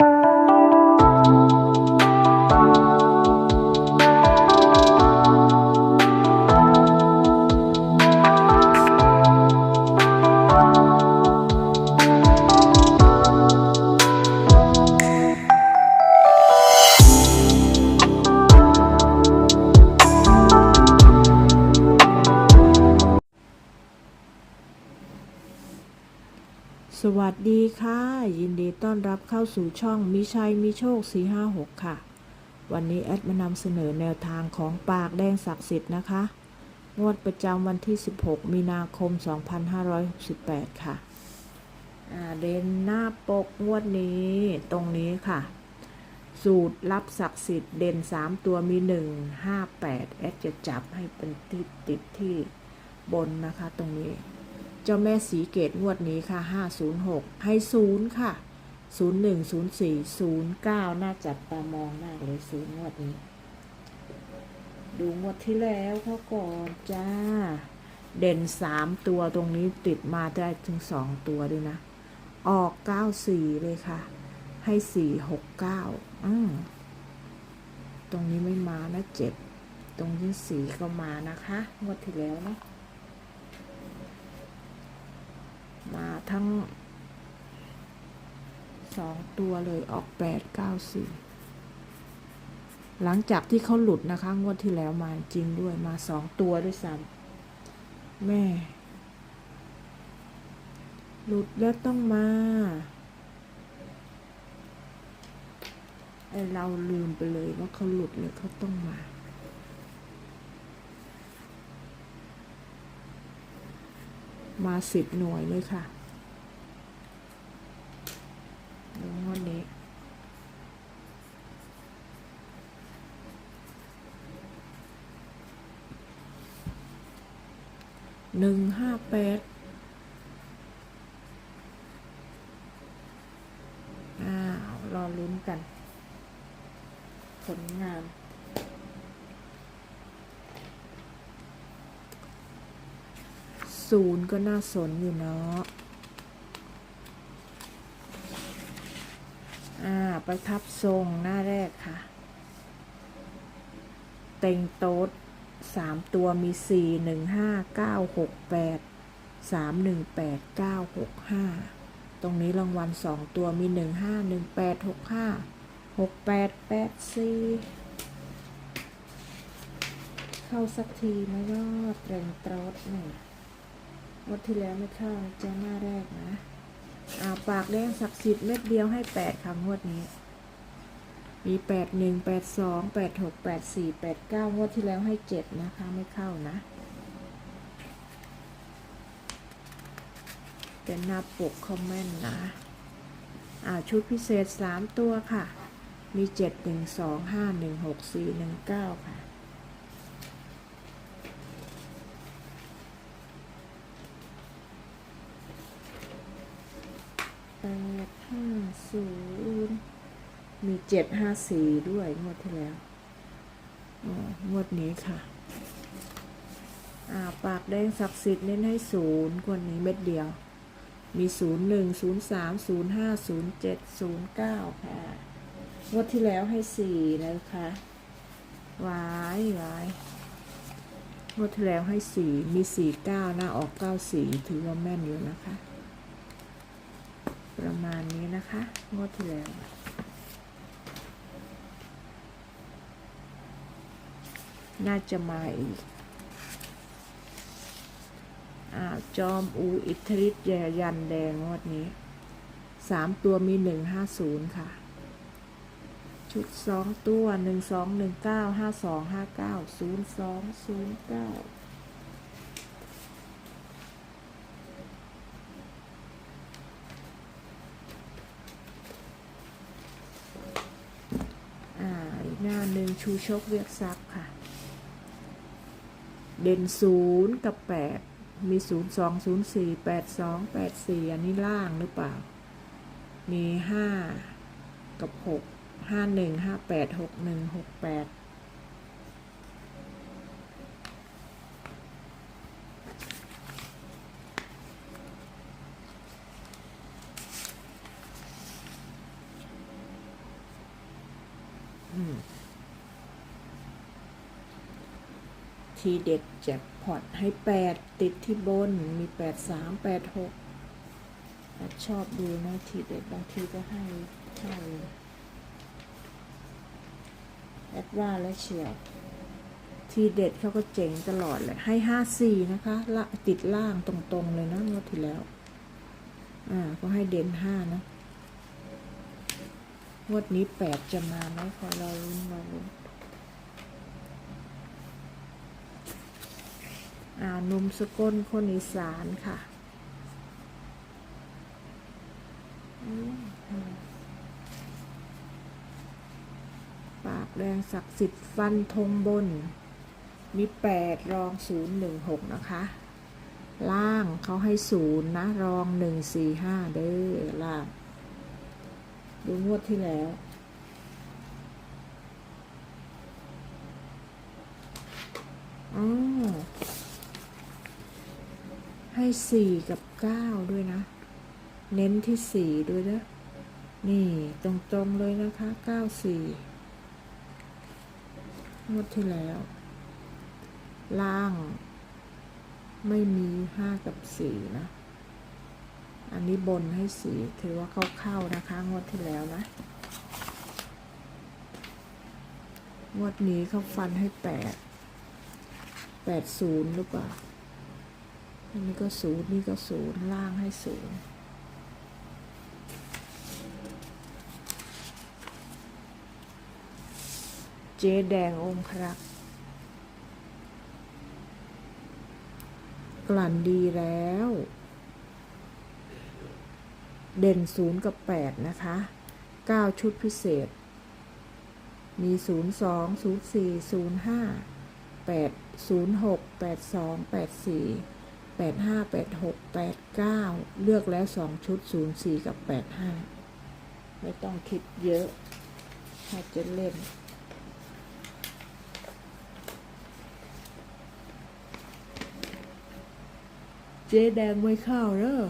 ส วัสดีค่ะ ยินดีต้อนรับเข้าสู่ช่องมิชัยมิโชค 456 ค่ะ วันนี้แอดมานำเสนอแนวทางของปากแดงศักดิ์สิทธิ์นะคะ งวดประจำวันที่ 16 มีนาคม 2568 ค่ะเด่นหน้าปกงวดนี้ตรงนี้ค่ะ สูตรรับศักดิ์สิทธิ์เด่น 3 ตัวมี 1 5 8 แอดจะจับให้เป็นติดที่บนนะคะตรงนี้ เจ้าแม่สีเกตงวดนี้ค่ะ 506 ให้ศูนย์ค่ะ 01 04 09 น่าจับตามองมากเลยศูนย์งวดนี้ ดูงวดที่แล้วเขาก่อนจ้า เด่น 3 ตัวตรงนี้ติดมาได้ถึง 2 ตัวด้วยนะ ออก 94 เลยค่ะ ให้ 469 อืมตรงนี้ไม่มานะ7ตรงที่ 4 ก็มานะคะ งวดที่แล้วนะ มาทั้งสองตัวเลยออกแปดเก้าสี่หลังจากที่เขาหลุดนะคะ งวดที่แล้วมาจริงด้วยมาสองตัวด้วยซ้ำแม่ หลุดแล้วต้องมาไอเราลืมไปเลยว่าเขาหลุดเลยเขาต้องมา มาสิบหน่วยเลยค่ะดูงวดนี้ หนึ่งห้าแปดอ้าว รอลุ้นกัน ผลงาน ศูนย์ก็น่าสนอยู่เนาะ อ่า ประทับทรงหน้าแรกค่ะ เต็งโต๊ดสามตัวมีสี่หนึ่งห้าเก้าหกแปดสามหนึ่งแปดเก้าหกห้าตรงนี้รางวัลสองตัวมีหนึ่งห้าหนึ่งแปดหกห้าหกแปดแปดสี่เข้าสักทีไหมยอดเต็งโต๊ดเนี่ย งวดที่แล้วไม่เข้าเจ้าหน้าแรกนะ อ่าปากแดงศักดิ์สิทธิ์เม็ดเดียวให้แปดค่ะงวดนี้ มีแปดหนึ่งแปดสองแปดหกแปดสี่แปดเก้างวดที่แล้วให้เจ็ดนะคะไม่เข้านะเป็นหน้าปกคอมเมนต์นะ อ่าชุดพิเศษสามตัวค่ะ มีเจ็ดหนึ่งสองห้าหนึ่งหกสี่หนึ่งเก้าค่ะ แปดห้า ศูนย์มีเจ็ดห้าสี่ด้วยงวดที่แล้วอ๋องวดนี้ค่ะอ่าปากแดงศักดิ์สิทธิ์เน้นให้ศูนย์กว่านี้เม็ดเดียว มีศูนย์หนึ่งศูนย์สามศูนย์ห้าศูนย์เจ็ดศูนย์เก้าค่ะงวดที่แล้วให้สี่นะคะวายวายงวดที่แล้วให้สี่มีสี่เก้านะออกเก้าสี่ถือว่าแม่นอยู่นะคะ ประมาณนี้นะคะ งวดที่แล้วน่าจะมาอีกอจอมอูอิทธิฤทธิ์ยันแดงงวดนี้สามตัวมีหนึ่งห้าศูนย์ค่ะ ชุดสองตัวหนึ่งสองหนึ่งเก้าห้าสองห้าเก้าศูนย์สองศูนย์เก้าอีก หนึ่งชูชกเรียกซับค่ะ เด่นศูนย์กับแปดมีศูนย์สองศูนย์สี่แปดสองแปดสี่อันนี้ล่างหรือเปล่า มีห้ากับหกห้าหนึ่งห้าแปดหกหนึ่งหกแปด ทีเด็ดแจ็คพอตให้แปดติดที่บนมีแปดสามแปดหกชอบดูนะทีเด็ดบางทีก็ให้เข้าแอดว่าแล้วเชียว ทีเด็ดเขาก็เจ๋งตลอดเลยให้ห้าสี่นะคะละติดล่างตรงๆเลยนะงวดที่แล้ว อ่า ก็ให้เด่นห้านะงวดนี้แปดจะมาไหมขอเราลุ้นเราลุ้น อ่าห นุ่มสกลคนอีสานค่ะปากแดงศักดิ์สิทธิ์ฟันธงบน มีแปดรองศูนย์หนึ่งหกนะคะ ล่างเขาให้ศูนย์นะ รองหนึ่งสี่ห้าเด้อล่างดูงวดที่แล้วอ๋อ ให้สี่กับเก้าด้วยนะ เน้นที่สี่ด้วยนะ นี่ตรงๆเลยนะคะเก้าสี่งวดที่แล้ว ล่าง ไม่มีห้ากับสี่นะ อันนี้บนให้สี่ถือว่าเข้าๆนะคะ งวดที่แล้วนะ งวดนี้เขาฟันให้แปดแปดศูนย์หรือเปล่า อันนี้ก็ศูนย์นี่ก็ศูนย์ล่างให้ศูนย์เจ๊แดงองค์ครับกลั่นดีแล้ว เด่นศูนย์กับแปดนะคะเก้าชุดพิเศษ มีศูนย์สองศูนย์สี่ศูนย์ห้าแปดศูนย์หกแปดสองแปดสี่ แปดห้าแปดหกแปดเก้าเลือกแล้วสองชุดศูนย์สี่กับแปดห้าไม่ต้องคิดเยอะถ้าจะเล่น เจ๊แดงไม่เข้าเด้อ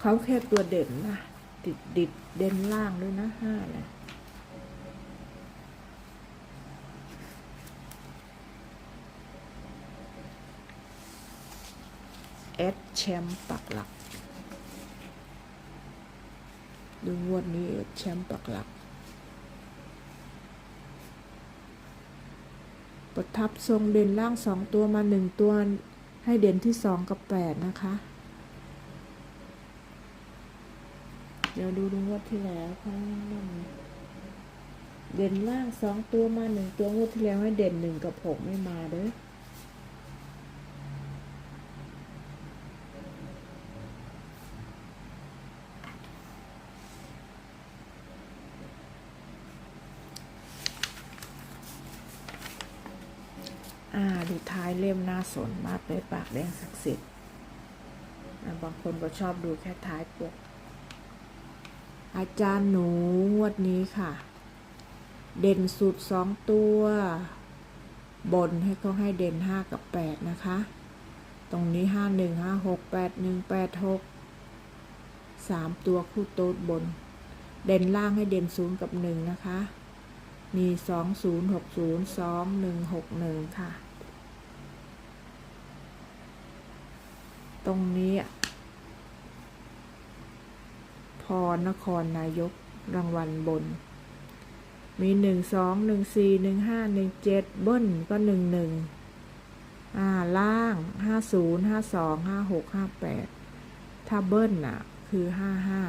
เขาแค่ตัวเด่นนะ ติดดิดเด่นล่างด้วยนะห้านะ เอสแชมป์ปักหลัก ดูงวดนี้เอสแชมป์ปักหลัก ประทับทรงเด่นล่างสองตัวมาหนึ่งตัว ให้เด่นที่สองกับแปดนะคะ เดี๋ยวดูดูงวดที่แล้วค่ะเด่นล่างสองตัวมาหนึ่งตัวงวดที่แล้วให้เด่นหนึ่งกับหกไม่มาเด้อ อ่าดูท้ายเล่มน้าสนมากเลยปากแดงศักดิ์สิทธิ์บางคนก็ชอบดูแค่ท้ายปก อาจารย์หนูงวดนี้ค่ะ เด่นสุดสองตัว บนให้เขาให้เด่นห้ากับแปดนะคะ ตรงนี้ห้าหนึ่งห้าหกแปดหนึ่งแปดหกสามตัวคู่โต๊ดบน เด่นล่างให้เด่นศูนย์กับหนึ่งนะคะ มีสองศูนย์หกศูนย์สองหนึ่งหกหนึ่งค่ะ ตรงนี้พรนครนายกรางวัลบน มีหนึ่งสองหนึ่งสี่หนึ่งห้าหนึ่งเจ็ดเบิ้ลก็หนึ่งหนึ่งอ่าล่างห้าศูนย์ห้าสองห้าหกห้าแปดถ้าเบิ้ลน่ะ คือห้าห้า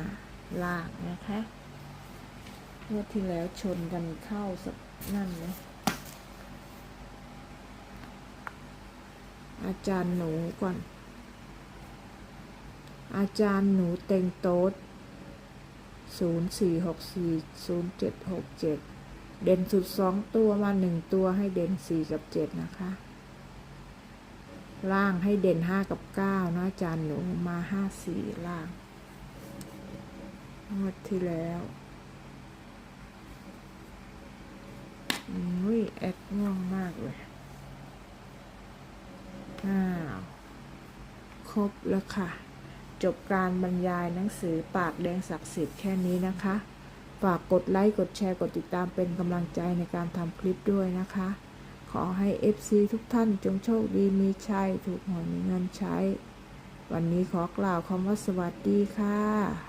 ล่างนะคะงวดที่แล้วชนกันเข้าสักนั่นเลยอาจารย์หนูก่อน อาจารย์หนูเต็งโต๊ดศูนย์สี่หกสี่ศูนย์เจ็ดหกเจ็ดเด่นสุดสองตัวมาหนึ่งตัวให้เด่นสี่กับเจ็ดนะคะ ล่างให้เด่นห้ากับเก้านะอาจารย์หนูมาห้าสี่ล่างงวดที่แล้วอุ้ยแอดง่วงมากเลยอ้าว ครบแล้วค่ะ จบการบรรยายหนังสือปากแดงศักดิ์สิทธิ์แค่นี้นะคะ ฝากกดไลค์ กดแชร์ กดติดตามเป็นกำลังใจในการทำคลิปด้วยนะคะ ขอให้ FC ทุกท่านจงโชคดีมีชัย ถูกหวยมีเงินใช้ วันนี้ขอกล่าวคำว่าสวัสดีค่ะ